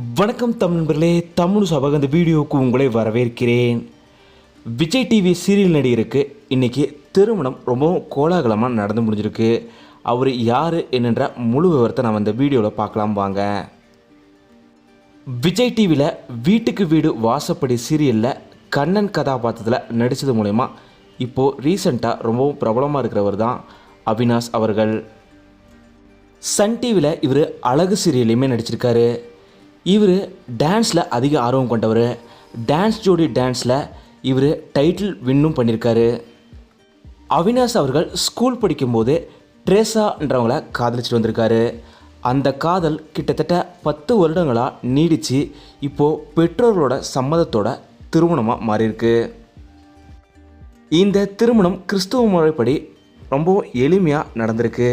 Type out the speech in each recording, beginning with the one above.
வணக்கம் தமிழ் நண்பர்களே தமிழ் சபக இந்த வீடியோவுக்கு உங்களை வரவேற்கிறேன். விஜய் டிவி சீரியல் நடிகருக்கு இன்றைக்கி திருமணம் ரொம்பவும் கோலாகலமாக நடந்து முடிஞ்சிருக்கு. அவர் யார் என்னன்ற முழு விவரத்தை நம்ம இந்த வீடியோவில் பார்க்கலாம் வாங்க. விஜய் டிவியில் வீட்டுக்கு வீடு வாசப்படி சீரியலில் கண்ணன் கதாபாத்திரத்தில் நடித்தது மூலயமா இப்போது ரீசண்டாக ரொம்பவும் பிரபலமாக இருக்கிறவர் தான் அவினாஷ் அவர்கள். சன் டிவியில் இவர் அழகு சீரியல்லையுமே நடிச்சிருக்காரு. இவர் டான்ஸில் அதிக ஆர்வம் கொண்டவர். டான்ஸ் ஜோடி டான்ஸில் இவர் டைட்டில் வின்னும் பண்ணியிருக்காரு அவினாஷ் அவர்கள் ஸ்கூல் படிக்கும்போது ட்ரேசான்றவங்கள காதலிச்சுட்டு வந்திருக்காரு. அந்த காதல் கிட்டத்தட்ட பத்து வருடங்களாக நீடித்து இப்போது பெற்றோர்களோட சம்மதத்தோட திருமணமாக மாறியிருக்கு. இந்த திருமணம் கிறிஸ்துவ முறைப்படி ரொம்பவும் எளிமையாக நடந்திருக்கு.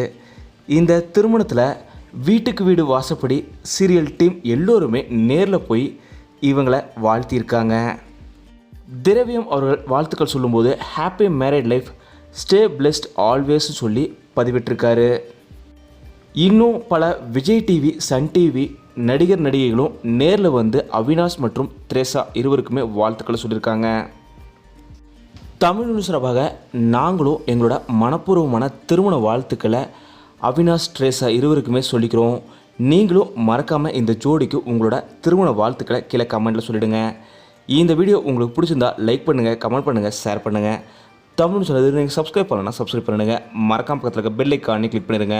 இந்த திருமணத்தில் வீட்டுக்கு வீடு வாசப்படி சீரியல் டீம் எல்லோருமே நேரில் போய் இவங்களை வாழ்த்தியிருக்காங்க. திரவியம் அவர்கள் வாழ்த்துக்கள் சொல்லும்போது happy married life stay blessed always சொல்லி பதிவிட்டிருக்காரு. இன்னும் பல விஜய் டிவி சன் டிவி நடிகர் நடிகைகளும் நேரில் வந்து அவினாஷ் மற்றும் த்ரேசா இருவருக்குமே வாழ்த்துக்களை சொல்லியிருக்காங்க. தமிழ் சிறப்பாக நாங்களும் எங்களோட மனப்பூர்வமான திருமண வாழ்த்துக்களை அவினாஷ் ட்ரேசா இருவருக்குமே சொல்லிக்கிறோம். நீங்களும் மறக்காமல் இந்த ஜோடிக்கு உங்களோட திருமண வாழ்த்துக்களை கீழே கமெண்ட்டில் சொல்லிவிடுங்க இந்த வீடியோ உங்களுக்கு பிடிச்சிருந்தா லைக் பண்ணுங்கள் கமெண்ட் பண்ணுங்கள் ஷேர் பண்ணுங்கள் தமிழ்னு சொன்னது நீங்கள் சப்ஸ்கிரைப் பண்ணலன்னா சப்ஸ்கிரைப் பண்ணுங்கள் மறக்காம பக்கத்தில் இருக்க பெல் ஐக்கானே கிளிக் பண்ணிடுங்க.